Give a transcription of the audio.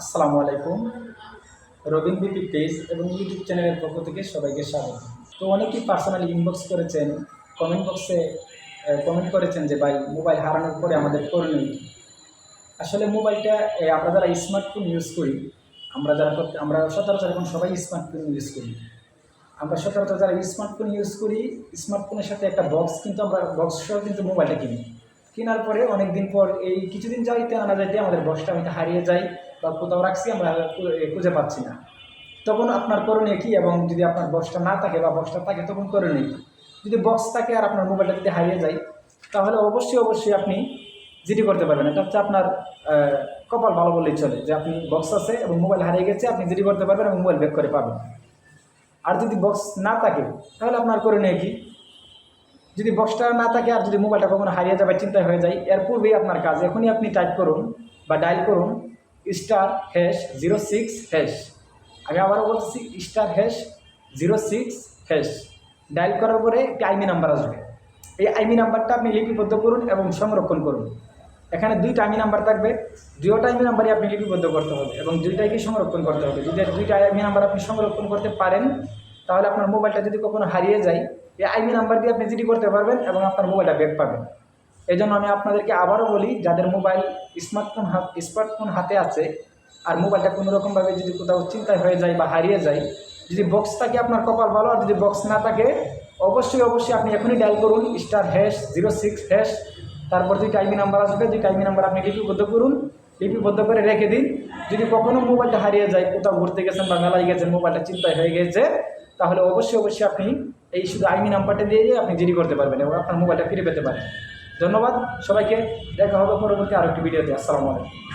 আসসালামু আলাইকুম। Robin BP page এবং ইউটিউব চ্যানেলের পক্ষ থেকে সবাইকে স্বাগত। তো অনেকেই পার্সোনালি ইনবক্স করেছেন কমেন্ট বক্সে কমেন্ট করেছেন যে, ভাই মোবাইল হারানোর পরে আমাদের করণীয়? আসলে মোবাইলটা আমরা যারা স্মার্টফোন ইউজ করি, আমরা যারা আমরা সচরাচর এখন সবাই স্মার্টফোন ইউজ করি। আমরা সচরাচর যারা স্মার্টফোন ইউজ করি স্মার্টফোনের সাথে একটা বক্স কিন্তু আমরা বক্স সহ কিন্তু মোবাইলটা কিনি। কেনার পরে অনেক দিন পর, এই কিছুদিন যাইতে আনা যাইতে আমাদের বক্সটা হয়তো হারিয়ে যায় বা কোথাও রাখছি আমরা খুঁজে পাচ্ছি না। তখন আপনার করণীয় কী? এবং যদি আপনার বক্সটা না থাকে বা বক্সটা থাকে, তখন করণীয় কী? যদি বক্স থাকে আর আপনার মোবাইলটা যদি হারিয়ে যায়, তাহলে অবশ্যই অবশ্যই আপনি যেটি করতে পারবেন। এটা হচ্ছে আপনার কপাল ভালো বললেই চলে যে আপনি বক্স আছে এবং মোবাইল হারিয়ে গেছে, আপনি যেটি করতে পারবেন এবং মোবাইল ব্যাক করে পাবেন। আর যদি বক্স না থাকে, তাহলে আপনার করণীয় কী? যদি বক্সটা না থাকে আর যদি মোবাইলটা কখনো হারিয়ে যাবে চিন্তায় হয়ে যায়, এর পূর্বেই আপনার কাজ। এখনই আপনি টাইপ করুন বা ডায়াল করুন। Star hash zero six hash. আমি আবারও বলছি star hash zero six hash. Dial করার পরে একটি আইমি নাম্বার আসবে। এই আইমি নাম্বারটা আপনি লিপিবদ্ধ করুন এবং সংরক্ষণ করুন। এখানে দুইটা আইমি নাম্বার থাকবে। দুইটা আইমি নাম্বারই আপনি লিপিবদ্ধ করতে হবে এবং দুইটাকে সংরক্ষণ করতে হবে। যদি দুইটা আইমি নাম্বার আপনি সংরক্ষণ করতে পারেন, তাহলে আপনার মোবাইলটা যদি কখনো হারিয়ে যায়, এই আইমি নাম্বার দিয়ে আপনি জিডি করতে পারবেন এবং আপনার মোবাইলটা ব্যাক পাবেন। এই জন্য আমি আপনাদেরকে আবারও বলি, যাদের মোবাইল স্মার্টফোন হাত, স্মার্টফোন হাতে আছে, আর মোবাইলটা কোনো রকমভাবে যদি কোথাও চিন্তায় হয়ে যায় বা হারিয়ে যায়, যদি বক্স থাকে আপনার কপাল ভালো, আর যদি বক্স না থাকে, অবশ্যই অবশ্যই আপনি এখনই ডায়াল করুন star hash zero six hash তারপর দুই টাইমি নাম্বার আসবে দুই টাইমি নাম্বার আপনি লিপিবদ্ধ করুন, লিপিবদ্ধ করে রেখে দিন। যদি কখনও মোবাইলটা হারিয়ে যায়, কোথাও ঘুরতে গেছেন বা মেলায় গেছেন, মোবাইলটা চিন্তায় হয়ে গেছে, তাহলে অবশ্যই অবশ্যই আপনি এই শুধু আইমি নাম্বারটা দিয়ে, আপনি জিডি করতে পারবেন এবং আপনার মোবাইলটা ফিরে পেতে পারেন। ধন্যবাদ সবাইকে দেখা হবে পরবর্তী আরেকটি ভিডিওতে। আসসালামু আলাইকুম।